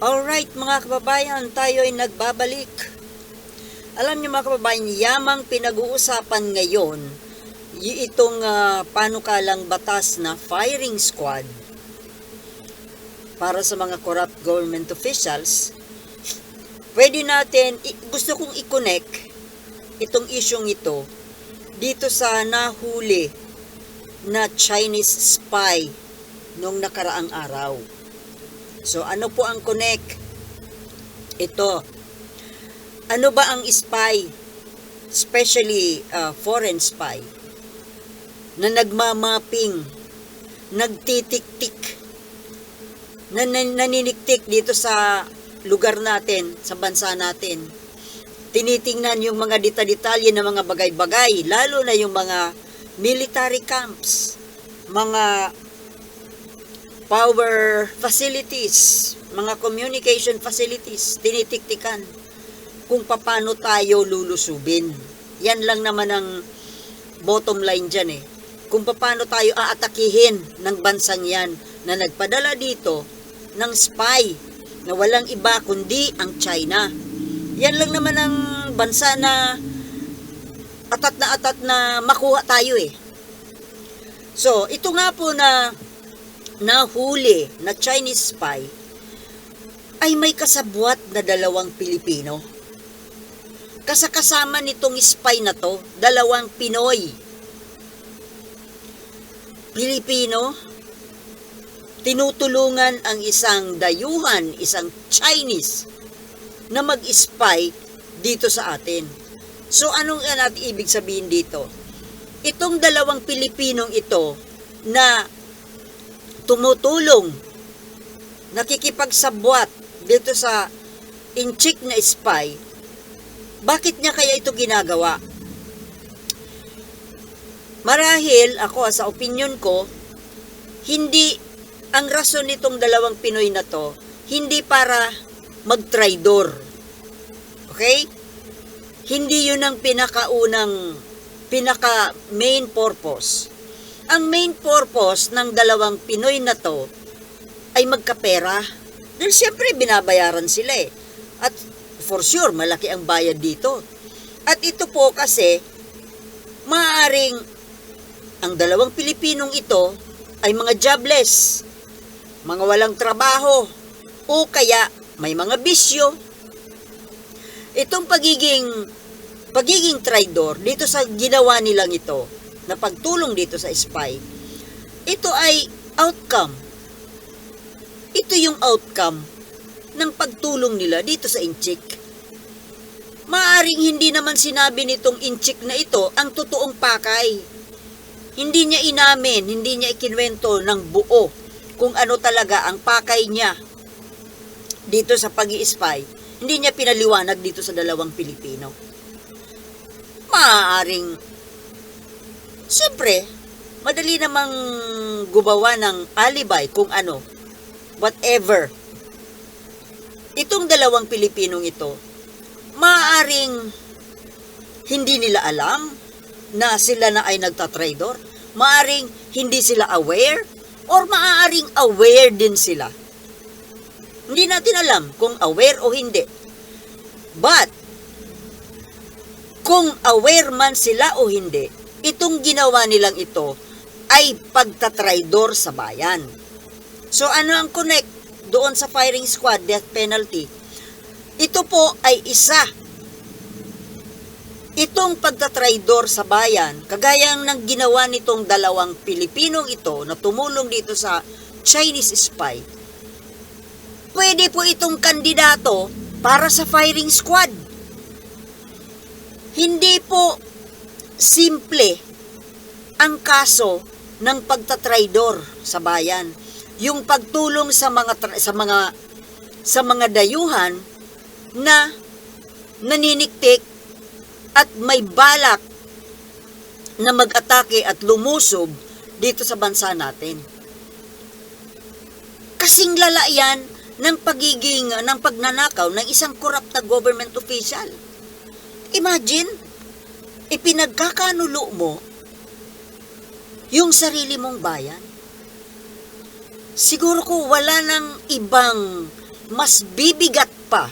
Alright mga kababayan, tayo ay nagbabalik. Alam niyo mga kababayan, yamang pinag-uusapan ngayon, itong ah, panukalang batas na firing squad para sa mga corrupt government officials, pwede natin, gusto kong i-connect itong isyong ito dito sa nahuli na Chinese spy nung nakaraang araw. So, ano po ang connect? Ito. Ano ba ang spy? Especially uh, foreign spy na nagmamapping, nagtitik-tik, na nan- naniniktik dito sa lugar natin, sa bansa natin. Tinitingnan yung mga dita-detalye ng mga bagay-bagay, lalo na yung mga military camps, mga power facilities, mga communication facilities, tinitiktikan kung paano tayo lulusubin. Yan lang naman ang bottom line dyan eh. Kung paano tayo aatakihin ng bansang yan na nagpadala dito ng spy na walang iba kundi ang China. Yan lang naman ang bansa na atat na atat na makuha tayo eh. So, ito nga po na nahuli na Chinese spy ay may kasabwat na dalawang Pilipino. Kasakasama nitong spy na to, dalawang Pinoy. Pilipino, tinutulungan ang isang dayuhan, isang Chinese, na mag-spy dito sa atin. So, anong natin ibig sabihin dito? Itong dalawang Pilipinong ito na tumutulong, nakikipagsabwat dito sa inchik na spy, bakit niya kaya ito ginagawa? Marahil, ako sa opinion ko, hindi, ang rason nitong dalawang Pinoy na to, hindi para mag-traidor. Okay? Hindi yun ang pinakaunang, pinaka main purpose. Ang main purpose ng dalawang Pinoy na to ay magkapera. Dahil siyempre binabayaran sila eh. At for sure, malaki ang bayad dito. At ito po kasi, maaring ang dalawang Pilipinong ito ay mga jobless, mga walang trabaho, o kaya may mga bisyo. Itong pagiging pagiging traidor dito sa ginawa nilang ito, na pagtulong dito sa spy, ito ay outcome. Ito yung outcome ng pagtulong nila dito sa Inchik. Maaring hindi naman sinabi nitong Inchik na ito ang totoong pakay. Hindi niya inamin, hindi niya ikinwento ng buo kung ano talaga ang pakay niya dito sa pag spy Hindi niya pinaliwanag dito sa dalawang Pilipino. Maaaring, siyempre, madali namang gumawa ng alibay kung ano, whatever. Itong dalawang Pilipinong ito, maaaring hindi nila alam na sila na ay nagtatraidor. Maaring hindi sila aware or maaaring aware din sila. Hindi natin alam kung aware o hindi. But, kung aware man sila o hindi, itong ginawa nilang ito ay pagtatraidor sa bayan. So ano ang connect doon sa firing squad death penalty? Ito po ay isa Itong pagtatraidor sa bayan, kagayang ng ginawa nitong dalawang Pilipinong ito na tumulong dito sa Chinese spy, pwede po itong kandidato para sa firing squad. Hindi po simple ang kaso ng pagtatraidor sa bayan. Yung pagtulong sa mga sa mga sa mga dayuhan na naniniktik at may balak na mag-atake at lumusob dito sa bansa natin. Kasing lala yan ng pagiging, ng pagnanakaw ng isang corrupt na government official. Imagine, ipinagkakanulo mo yung sarili mong bayan. Siguro ko wala nang ibang mas bibigat pa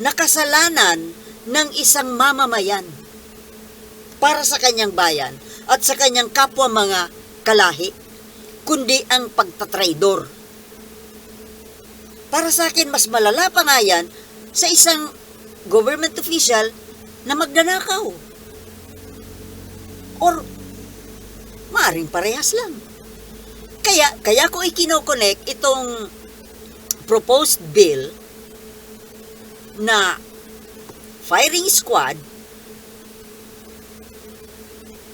na kasalanan ng isang mamamayan para sa kanyang bayan at sa kanyang kapwa mga kalahi, kundi ang pagtatraidor. Para sa akin, mas malala pa nga yan sa isang government official na magnanakaw. Or, maaring parehas lang. Kaya, kaya ko ikinokonek itong proposed bill na firing squad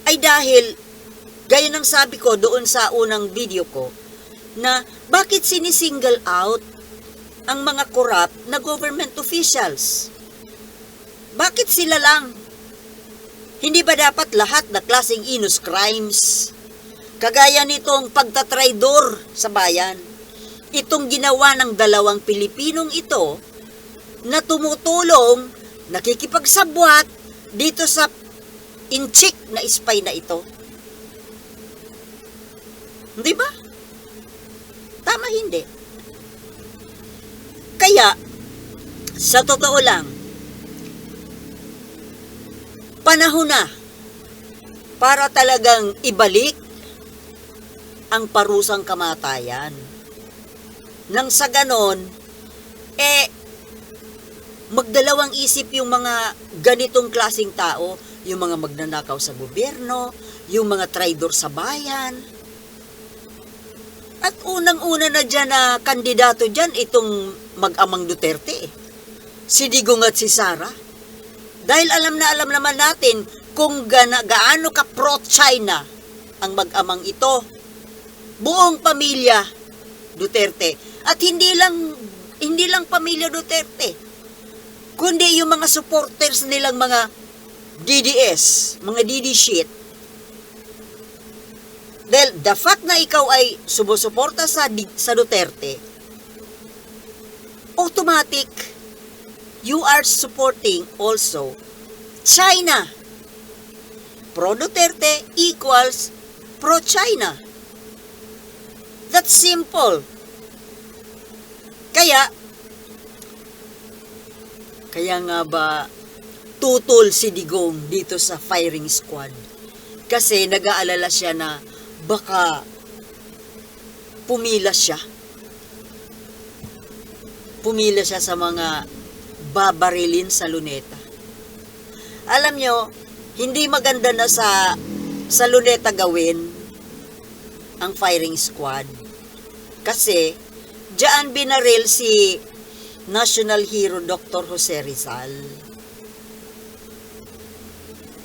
ay dahil, gaya ng sabi ko doon sa unang video ko, na bakit sinisingle out ang mga corrupt na government officials? Bakit sila lang? Hindi ba dapat lahat na klaseng inus crimes? Kagaya nitong pagtatraidor sa bayan. Itong ginawa ng dalawang Pilipinong ito na tumutulong, nakikipagsabwat dito sa inchik na spy na ito. Di ba? Tama hindi. Kaya, sa totoo lang, panahon na para talagang ibalik ang parusang kamatayan. Nang sa ganon, eh, magdalawang isip yung mga ganitong klasing tao, yung mga magnanakaw sa gobyerno, yung mga traidor sa bayan. At unang-una na dyan na kandidato dyan, itong mag-amang Duterte. Si Digong at si Sara. Dahil alam na alam naman natin kung gana, gaano ka pro-China ang mag-amang ito. Buong pamilya Duterte. At hindi lang hindi lang pamilya Duterte, kundi yung mga supporters nilang mga DDS, mga DD shit. Dahil the fact na ikaw ay sumusuporta sa, sa Duterte, automatic, you are supporting also China. Pro-Duterte equals pro-China. That's simple. Kaya, kaya nga ba tutol si Digong dito sa firing squad? Kasi nag-aalala siya na baka pumila siya. Pumila siya sa mga babarilin sa luneta. Alam nyo, hindi maganda na sa sa luneta gawin ang firing squad. Kasi, diyan binaril si national hero Dr. Jose Rizal.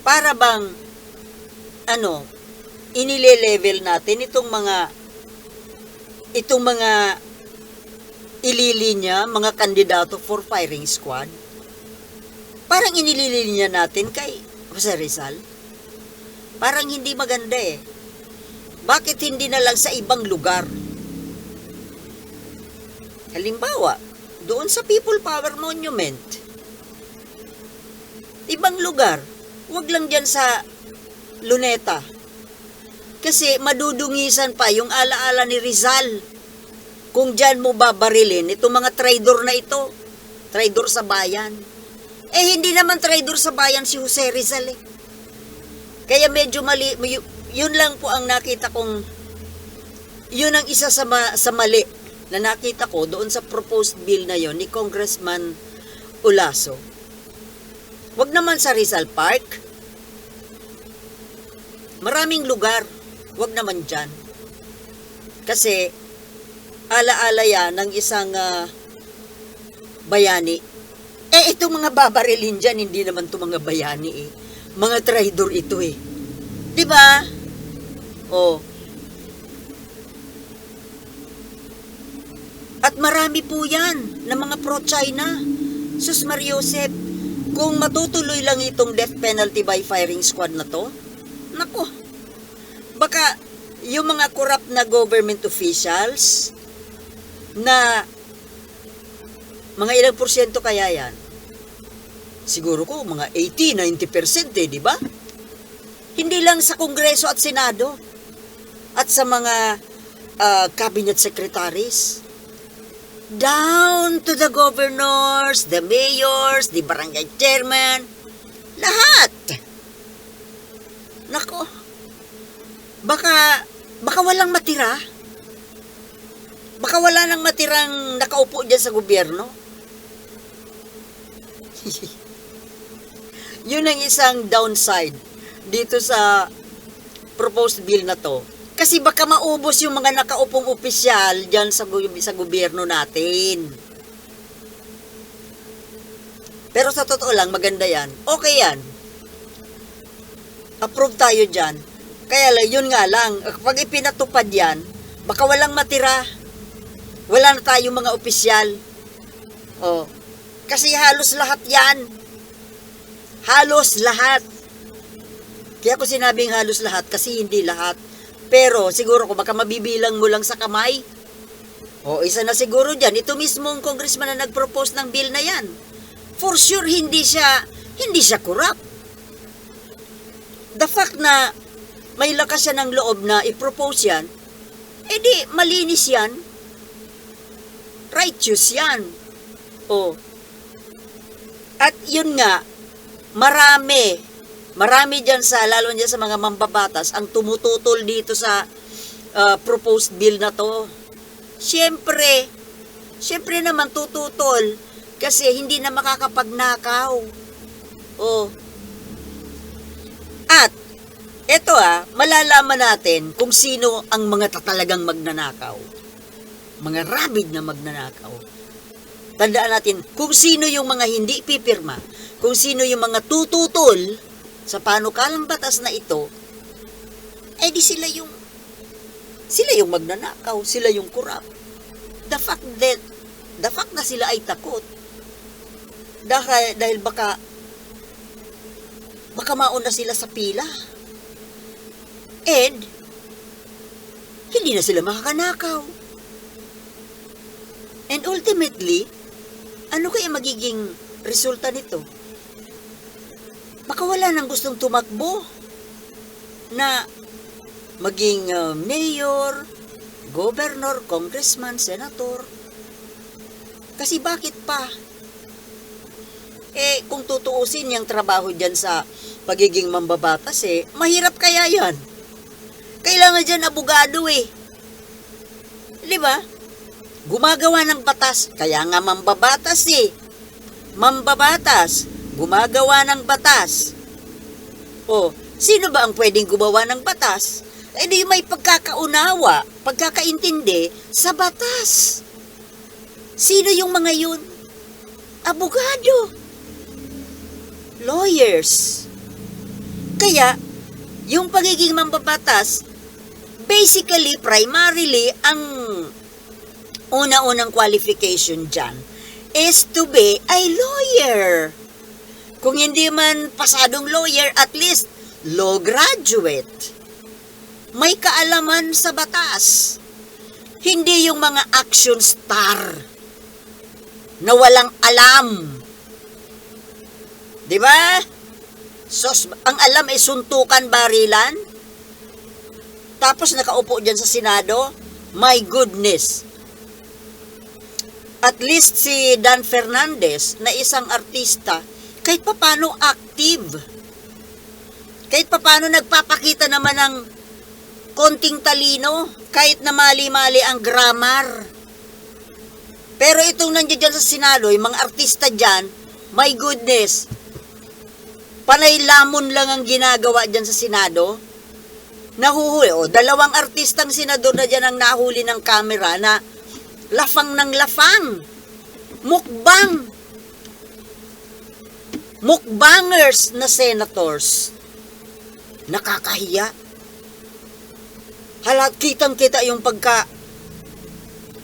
Para bang, ano, inile-level natin itong mga, itong mga ililinya, mga kandidato for firing squad. Parang inililinya natin kay Jose Rizal. Parang hindi maganda eh. Bakit hindi na lang sa ibang lugar? Halimbawa, doon sa People Power Monument. Ibang lugar, wag lang dyan sa Luneta. Kasi madudungisan pa yung alaala ni Rizal. Kung dyan mo babarilin itong mga traidor na ito. Traidor sa bayan. Eh, hindi naman traidor sa bayan si Jose Rizal eh. Kaya medyo mali, yun lang po ang nakita kong, yun ang isa sa, ma, sa mali na nakita ko doon sa proposed bill na yon ni Congressman Ulaso. Wag naman sa Rizal Park. Maraming lugar. Wag naman dyan. Kasi, alaala yan ng isang ah, bayani. Eh, itong mga babarilin dyan, hindi naman itong mga bayani eh. Mga traidor ito eh. Ba? Oh. At marami po yan na mga pro-China. Sus Mariosep, kung matutuloy lang itong death penalty by firing squad na to, nako, baka yung mga corrupt na government officials na mga ilang porsyento kaya yan? Siguro ko mga 80-90% eh, di ba? Hindi lang sa Kongreso at Senado at sa mga ah, cabinet secretaries. down to the governors, the mayors, the barangay chairman, lahat. Nako, baka, baka walang matira. Baka wala nang matirang nakaupo dyan sa gobyerno. Yun ang isang downside dito sa proposed bill na to. Kasi baka maubos yung mga nakaupong opisyal dyan sa, sa gobyerno natin. Pero sa totoo lang, maganda yan. Okay yan. Approve tayo dyan. Kaya lang, yun nga lang, pag ipinatupad yan, baka walang matira. Wala na tayong mga opisyal. Oh. Kasi halos lahat yan. Halos lahat. Kaya ko sinabing halos lahat kasi hindi lahat. Pero siguro kung baka mabibilang mo lang sa kamay. O isa na siguro dyan, ito mismong congressman na nag-propose ng bill na yan. For sure hindi siya hindi siya corrupt. The fact na may lakas siya ng loob na i-propose yan, edi malinis yan. Righteous yan. O. At yun nga, marami, marami dyan sa, lalo dyan sa mga mambabatas, ang tumututol dito sa uh, proposed bill na to. Siyempre, siyempre naman tututol kasi hindi na makakapagnakaw. Oh. At, eto ah, malalaman natin kung sino ang mga tatalagang magnanakaw. Mga rabid na magnanakaw. Tandaan natin kung sino yung mga hindi pipirma, kung sino yung mga tututol sa panukalang batas na ito, eh di sila yung sila yung magnanakaw, sila yung kurap. The fact that the fact na sila ay takot dahil, dahil baka baka mauna sila sa pila. And hindi na sila makakanakaw. And ultimately, ano kaya magiging resulta nito? Baka wala nang gustong tumakbo na maging uh, mayor, governor, congressman, senator. Kasi bakit pa? Eh, kung tutuusin yung trabaho dyan sa pagiging mambabatas eh, mahirap kaya yan. Kailangan dyan abogado eh. Di ba? Gumagawa ng batas, kaya nga mambabatas eh. Mambabatas, gumagawa ng batas. O, sino ba ang pwedeng gumawa ng batas? Eh di may pagkakaunawa, pagkakaintindi sa batas. Sino yung mga yun? Abogado. Lawyers. Kaya, yung pagiging mambabatas, basically, primarily, ang una-unang qualification dyan is to be a lawyer. Kung hindi man pasadong lawyer, at least law graduate. May kaalaman sa batas. Hindi yung mga action star na walang alam. 'Di ba? Sos, ang alam ay suntukan barilan. Tapos nakaupo diyan sa Senado. My goodness. At least si Dan Fernandez na isang artista, kahit papano active. Kahit papano nagpapakita naman ng konting talino, kahit na mali-mali ang grammar. Pero itong nandiyan dyan sa Senado, yung mga artista dyan, my goodness, panay lamon lang ang ginagawa dyan sa Senado. Nahuhuli, o dalawang artistang senador na dyan ang nahuli ng camera na lafang ng lafang. Mukbang. Mukbangers na senators. Nakakahiya. Halat kitang kita yung pagka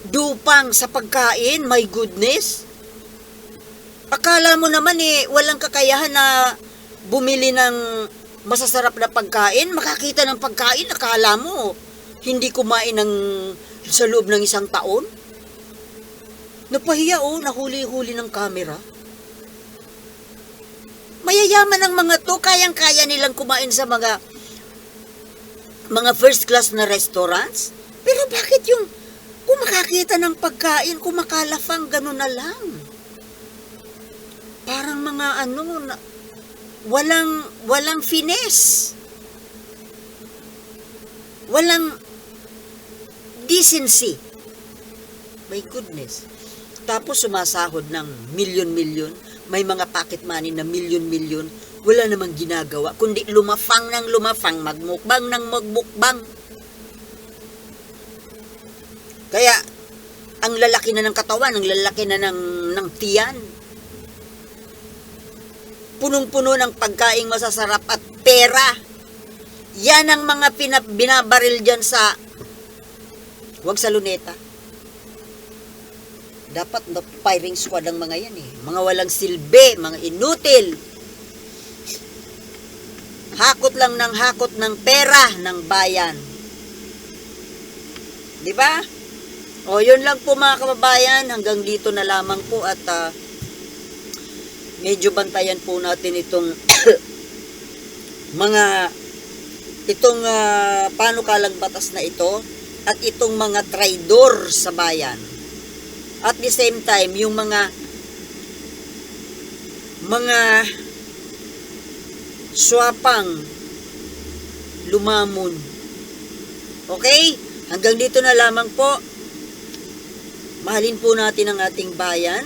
dupang sa pagkain, my goodness. Akala mo naman eh, walang kakayahan na bumili ng masasarap na pagkain, makakita ng pagkain, akala mo hindi kumain ng sa loob ng isang taon? Napahiya oh, nahuli-huli ng camera. Mayayaman ang mga to, kayang-kaya nilang kumain sa mga mga first class na restaurants. Pero bakit yung Kung ng pagkain, kung makalafang, gano'n na lang. Parang mga ano, na, walang, walang finesse. Walang decency. My goodness. Tapos sumasahod ng milyon-milyon. May mga pocket money na milyon-milyon. Wala namang ginagawa. Kundi lumafang ng lumafang, magmukbang ng magmukbang. Kaya, ang lalaki na ng katawan, ang lalaki na ng, ng tiyan. Punong-puno ng pagkaing masasarap at pera. Yan ang mga pinab- binabaril dyan sa Huwag sa luneta. Dapat firing squad ang mga yan eh. Mga walang silbi, mga inutil. Hakot lang ng hakot ng pera ng bayan. Di ba? O, yun lang po mga kababayan. Hanggang dito na lamang po at ah, medyo bantayan po natin itong mga itong uh, panukalang batas na ito at itong mga traidor sa bayan. At the same time, yung mga mga swapang lumamon. Okay? Hanggang dito na lamang po. Mahalin po natin ang ating bayan.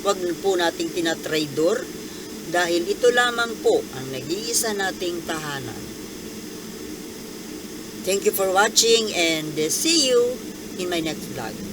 Huwag po nating tinatraidor dahil ito lamang po ang nag-iisa nating tahanan. Thank you for watching and see you in my next vlog.